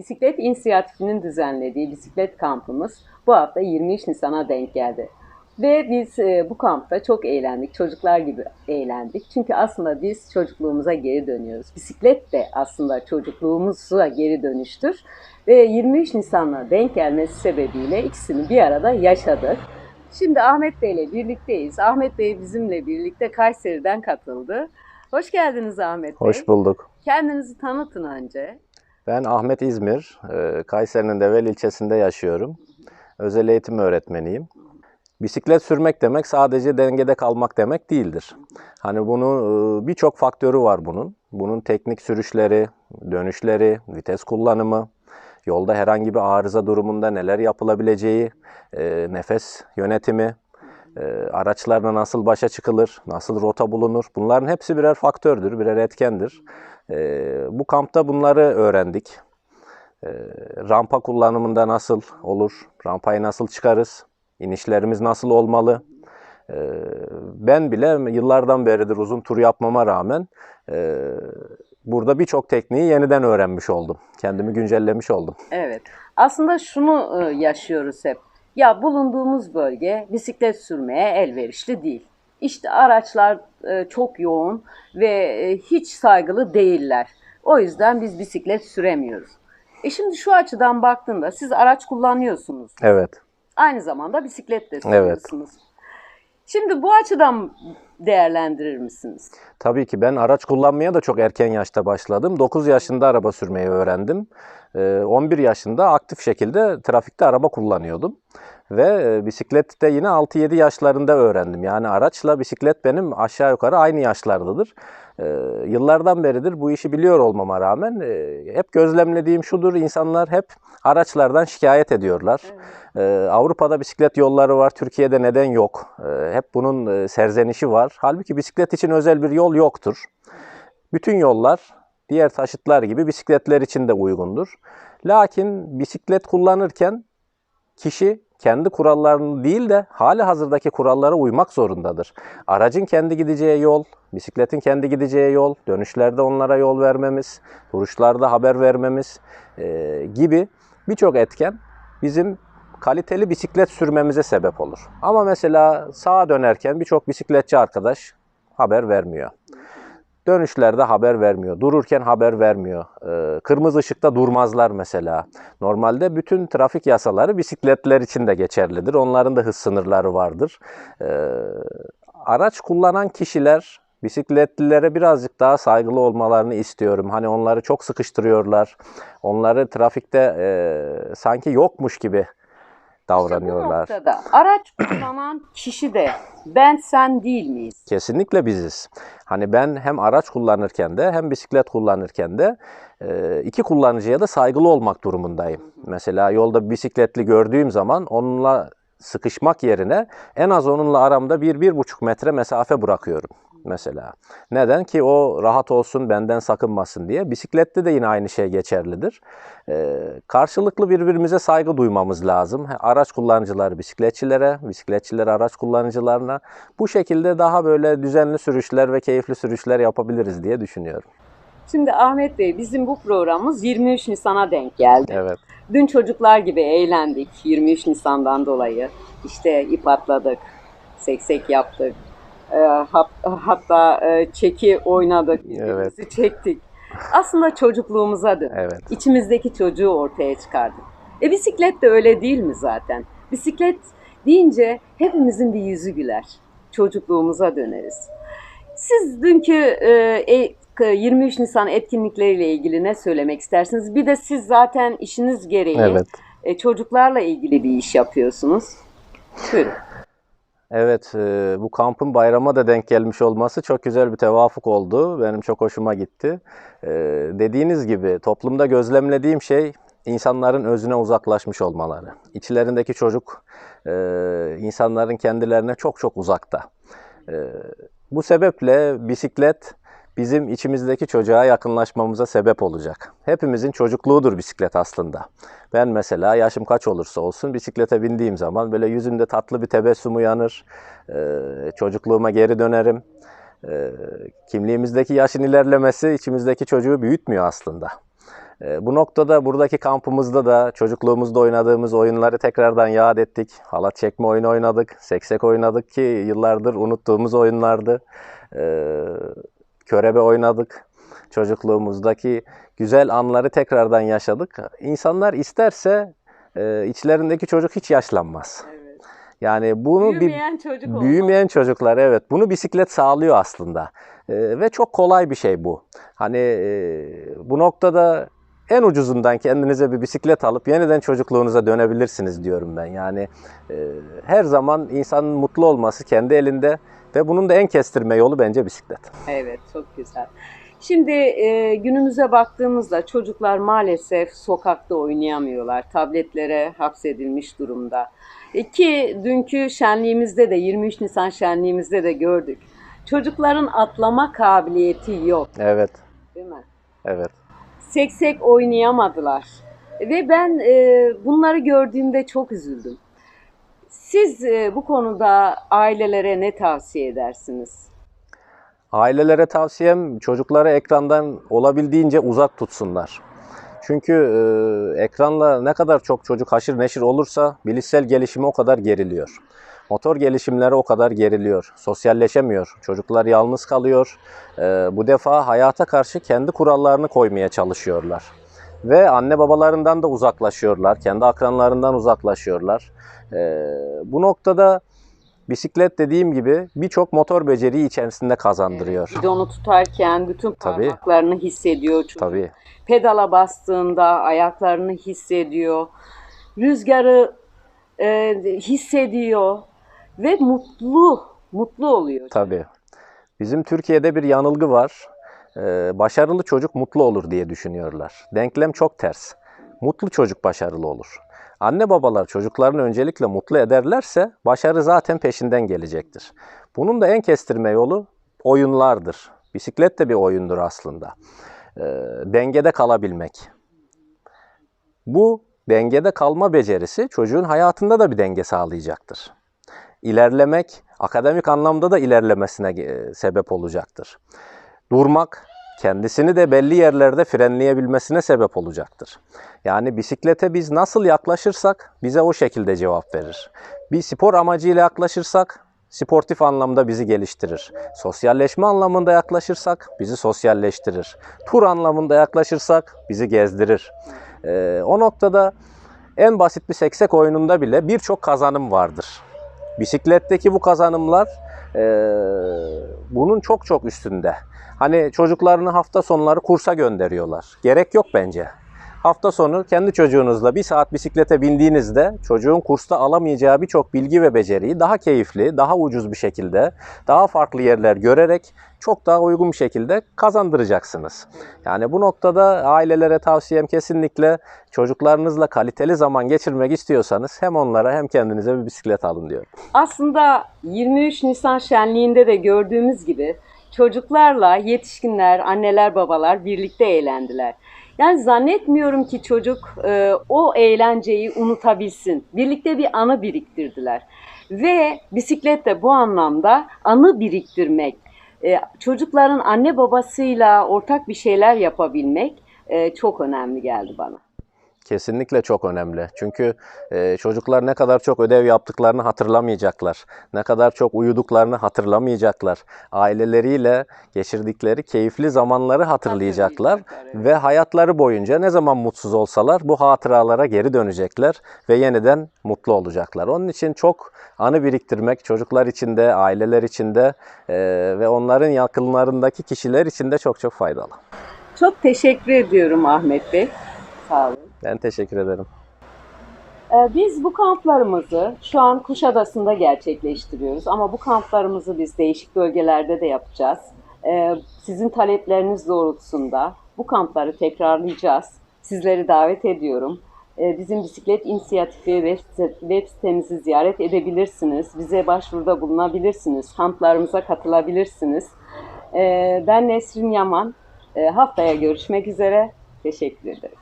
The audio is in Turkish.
Bisiklet İnisiyatifinin düzenlediği bisiklet kampımız bu hafta 23 Nisan'a denk geldi. Ve biz e, bu kampta çok eğlendik. Çocuklar gibi eğlendik. Çünkü aslında biz çocukluğumuza geri dönüyoruz. Bisiklet de aslında çocukluğumuza geri dönüştür. Ve 23 Nisan'la denk gelmesi sebebiyle ikisini bir arada yaşadık. Şimdi Ahmet Bey ile birlikteyiz. Ahmet Bey bizimle birlikte Kayseri'den katıldı. Hoş geldiniz Ahmet Bey. Hoş bulduk. Kendinizi tanıtın önce. Ben Ahmet İzmir, e, Kayseri'nin Develi ilçesinde yaşıyorum. Özel eğitim öğretmeniyim. Bisiklet sürmek demek sadece dengede kalmak demek değildir. Hani bunun e, birçok faktörü var bunun. Bunun teknik sürüşleri, dönüşleri, vites kullanımı, yolda herhangi bir arıza durumunda neler yapılabileceği, e, nefes yönetimi, araçlarla nasıl başa çıkılır, nasıl rota bulunur. Bunların hepsi birer faktördür, birer etkendir. E, bu kampta bunları öğrendik. E, rampa kullanımında nasıl olur, rampayı nasıl çıkarız, inişlerimiz nasıl olmalı. E, ben bile yıllardan beridir uzun tur yapmama rağmen e, burada birçok tekniği yeniden öğrenmiş oldum. Kendimi güncellemiş oldum. Evet. Aslında şunu e, yaşıyoruz hep. Ya bulunduğumuz bölge bisiklet sürmeye elverişli değil. İşte araçlar e, çok yoğun ve e, hiç saygılı değiller. O yüzden biz bisiklet süremiyoruz. E şimdi şu açıdan baktığında siz araç kullanıyorsunuz. Evet. Aynı zamanda bisiklet de sürüyorsunuz. Şimdi bu açıdan değerlendirir misiniz? Tabii ki ben araç kullanmaya da çok erken yaşta başladım. 9 yaşında araba sürmeyi öğrendim. Ee, 11 yaşında aktif şekilde trafikte araba kullanıyordum. Ve e, bisiklet de yine 6-7 yaşlarında öğrendim. Yani araçla bisiklet benim aşağı yukarı aynı yaşlardadır. Ee, yıllardan beridir bu işi biliyor olmama rağmen e, hep gözlemlediğim şudur. insanlar hep araçlardan şikayet ediyorlar. Ee, Avrupa'da bisiklet yolları var, Türkiye'de neden yok? Hep bunun e, serzenişi var. Halbuki bisiklet için özel bir yol yoktur. Bütün yollar diğer taşıtlar gibi bisikletler için de uygundur. Lakin bisiklet kullanırken kişi kendi kurallarını değil de hali hazırdaki kurallara uymak zorundadır. Aracın kendi gideceği yol, bisikletin kendi gideceği yol, dönüşlerde onlara yol vermemiz, duruşlarda haber vermemiz e, gibi birçok etken bizim kaliteli bisiklet sürmemize sebep olur. Ama mesela sağa dönerken birçok bisikletçi arkadaş haber vermiyor. Dönüşlerde haber vermiyor. Dururken haber vermiyor. Ee, kırmızı ışıkta durmazlar mesela. Normalde bütün trafik yasaları bisikletler için de geçerlidir. Onların da hız sınırları vardır. Ee, araç kullanan kişiler bisikletlilere birazcık daha saygılı olmalarını istiyorum. Hani onları çok sıkıştırıyorlar. Onları trafikte e, sanki yokmuş gibi davranıyorlar. İşte bu noktada araç kullanan kişi de ben sen değil miyiz? Kesinlikle biziz. Hani ben hem araç kullanırken de hem bisiklet kullanırken de e, iki kullanıcıya da saygılı olmak durumundayım. Mesela yolda bisikletli gördüğüm zaman onunla sıkışmak yerine en az onunla aramda bir bir buçuk metre mesafe bırakıyorum mesela. Neden ki o rahat olsun benden sakınmasın diye. Bisiklette de yine aynı şey geçerlidir. Ee, karşılıklı birbirimize saygı duymamız lazım. Araç kullanıcıları bisikletçilere, bisikletçiler araç kullanıcılarına bu şekilde daha böyle düzenli sürüşler ve keyifli sürüşler yapabiliriz diye düşünüyorum. Şimdi Ahmet Bey bizim bu programımız 23 Nisan'a denk geldi. Evet. Dün çocuklar gibi eğlendik 23 Nisan'dan dolayı. İşte ip atladık, seksek yaptık. E, hat- hatta e, çeki oynadık, birbirimizi çektik. Aslında çocukluğumuza dön. Evet. İçimizdeki çocuğu ortaya çıkardık. E bisiklet de öyle değil mi zaten? Bisiklet deyince hepimizin bir yüzü güler. Çocukluğumuza döneriz. Siz dünkü e, e, 23 Nisan etkinlikleriyle ilgili ne söylemek istersiniz? Bir de siz zaten işiniz gereği Evet. e, çocuklarla ilgili bir iş yapıyorsunuz. Buyurun. Evet, e, bu kampın bayrama da denk gelmiş olması çok güzel bir tevafuk oldu. Benim çok hoşuma gitti. E, dediğiniz gibi toplumda gözlemlediğim şey insanların özüne uzaklaşmış olmaları. İçlerindeki çocuk e, insanların kendilerine çok çok uzakta. Bu sebeple bisiklet bizim içimizdeki çocuğa yakınlaşmamıza sebep olacak. Hepimizin çocukluğudur bisiklet aslında. Ben mesela yaşım kaç olursa olsun bisiklete bindiğim zaman böyle yüzümde tatlı bir tebessüm uyanır. Ee, çocukluğuma geri dönerim. Ee, kimliğimizdeki yaşın ilerlemesi içimizdeki çocuğu büyütmüyor aslında. E, bu noktada buradaki kampımızda da çocukluğumuzda oynadığımız oyunları tekrardan yad ettik. Halat çekme oyunu oynadık, seksek oynadık ki yıllardır unuttuğumuz oyunlardı. E, körebe oynadık. Çocukluğumuzdaki güzel anları tekrardan yaşadık. İnsanlar isterse e, içlerindeki çocuk hiç yaşlanmaz. Evet. Yani bunu bir Büyümeyen çocuk olmak. Büyümeyen çocuklar evet. Bunu bisiklet sağlıyor aslında. Ee, ve çok kolay bir şey bu. Hani e, bu noktada en ucuzundan kendinize bir bisiklet alıp yeniden çocukluğunuza dönebilirsiniz diyorum ben. Yani e, her zaman insanın mutlu olması kendi elinde ve bunun da en kestirme yolu bence bisiklet. Evet, çok güzel. Şimdi e, günümüze baktığımızda çocuklar maalesef sokakta oynayamıyorlar. Tabletlere hapsedilmiş durumda. E, ki dünkü şenliğimizde de 23 Nisan şenliğimizde de gördük. Çocukların atlama kabiliyeti yok, Evet, değil mi? evet. Seksek oynayamadılar. Ve ben e, bunları gördüğümde çok üzüldüm. Siz e, bu konuda ailelere ne tavsiye edersiniz? Ailelere tavsiyem çocukları ekrandan olabildiğince uzak tutsunlar. Çünkü e, ekranla ne kadar çok çocuk haşır neşir olursa bilişsel gelişimi o kadar geriliyor. Motor gelişimleri o kadar geriliyor. Sosyalleşemiyor. Çocuklar yalnız kalıyor. E, bu defa hayata karşı kendi kurallarını koymaya çalışıyorlar. Ve anne babalarından da uzaklaşıyorlar. Kendi akranlarından uzaklaşıyorlar. E, bu noktada bisiklet dediğim gibi birçok motor beceriyi içerisinde kazandırıyor. Bidonu tutarken bütün Tabii. parmaklarını hissediyor çocuk. Tabii. Pedala bastığında ayaklarını hissediyor. Rüzgarı e, hissediyor ve mutlu, mutlu oluyor. Tabii. Bizim Türkiye'de bir yanılgı var. Ee, başarılı çocuk mutlu olur diye düşünüyorlar. Denklem çok ters. Mutlu çocuk başarılı olur. Anne babalar çocuklarını öncelikle mutlu ederlerse başarı zaten peşinden gelecektir. Bunun da en kestirme yolu oyunlardır. Bisiklet de bir oyundur aslında. Ee, dengede kalabilmek. Bu dengede kalma becerisi çocuğun hayatında da bir denge sağlayacaktır ilerlemek akademik anlamda da ilerlemesine e, sebep olacaktır. Durmak kendisini de belli yerlerde frenleyebilmesine sebep olacaktır. Yani bisiklete biz nasıl yaklaşırsak bize o şekilde cevap verir. Bir spor amacıyla yaklaşırsak sportif anlamda bizi geliştirir. Sosyalleşme anlamında yaklaşırsak bizi sosyalleştirir. Tur anlamında yaklaşırsak bizi gezdirir. Ee, o noktada en basit bir seksek oyununda bile birçok kazanım vardır. Bisikletteki bu kazanımlar e, bunun çok çok üstünde. Hani çocuklarını hafta sonları kursa gönderiyorlar. Gerek yok bence. Hafta sonu kendi çocuğunuzla bir saat bisiklete bindiğinizde çocuğun kursta alamayacağı birçok bilgi ve beceriyi daha keyifli, daha ucuz bir şekilde, daha farklı yerler görerek çok daha uygun bir şekilde kazandıracaksınız. Yani bu noktada ailelere tavsiyem kesinlikle çocuklarınızla kaliteli zaman geçirmek istiyorsanız hem onlara hem kendinize bir bisiklet alın diyorum. Aslında 23 Nisan şenliğinde de gördüğümüz gibi çocuklarla yetişkinler, anneler, babalar birlikte eğlendiler. Yani zannetmiyorum ki çocuk e, o eğlenceyi unutabilsin. Birlikte bir anı biriktirdiler. Ve bisiklet de bu anlamda anı biriktirmek, e, çocukların anne babasıyla ortak bir şeyler yapabilmek e, çok önemli geldi bana. Kesinlikle çok önemli. Çünkü e, çocuklar ne kadar çok ödev yaptıklarını hatırlamayacaklar. Ne kadar çok uyuduklarını hatırlamayacaklar. Aileleriyle geçirdikleri keyifli zamanları hatırlayacaklar. Hatırlayacaklar, evet. Ve hayatları boyunca ne zaman mutsuz olsalar bu hatıralara geri dönecekler ve yeniden mutlu olacaklar. Onun için çok anı biriktirmek çocuklar için de, aileler için de e, ve onların yakınlarındaki kişiler için de çok çok faydalı. Çok teşekkür ediyorum Ahmet Bey. Sağ olun. Ben teşekkür ederim. Ee, Biz bu kamplarımızı şu an Kuşadası'nda gerçekleştiriyoruz ama bu kamplarımızı biz değişik bölgelerde de yapacağız. Ee, Sizin talepleriniz doğrultusunda bu kampları tekrarlayacağız. Sizleri davet ediyorum. Ee, Bizim bisiklet inisiyatifi web site- web sitemizi ziyaret edebilirsiniz. Bize başvuruda bulunabilirsiniz. Kamplarımıza katılabilirsiniz. Ben Nesrin Yaman. Haftaya görüşmek üzere. Teşekkür ederim.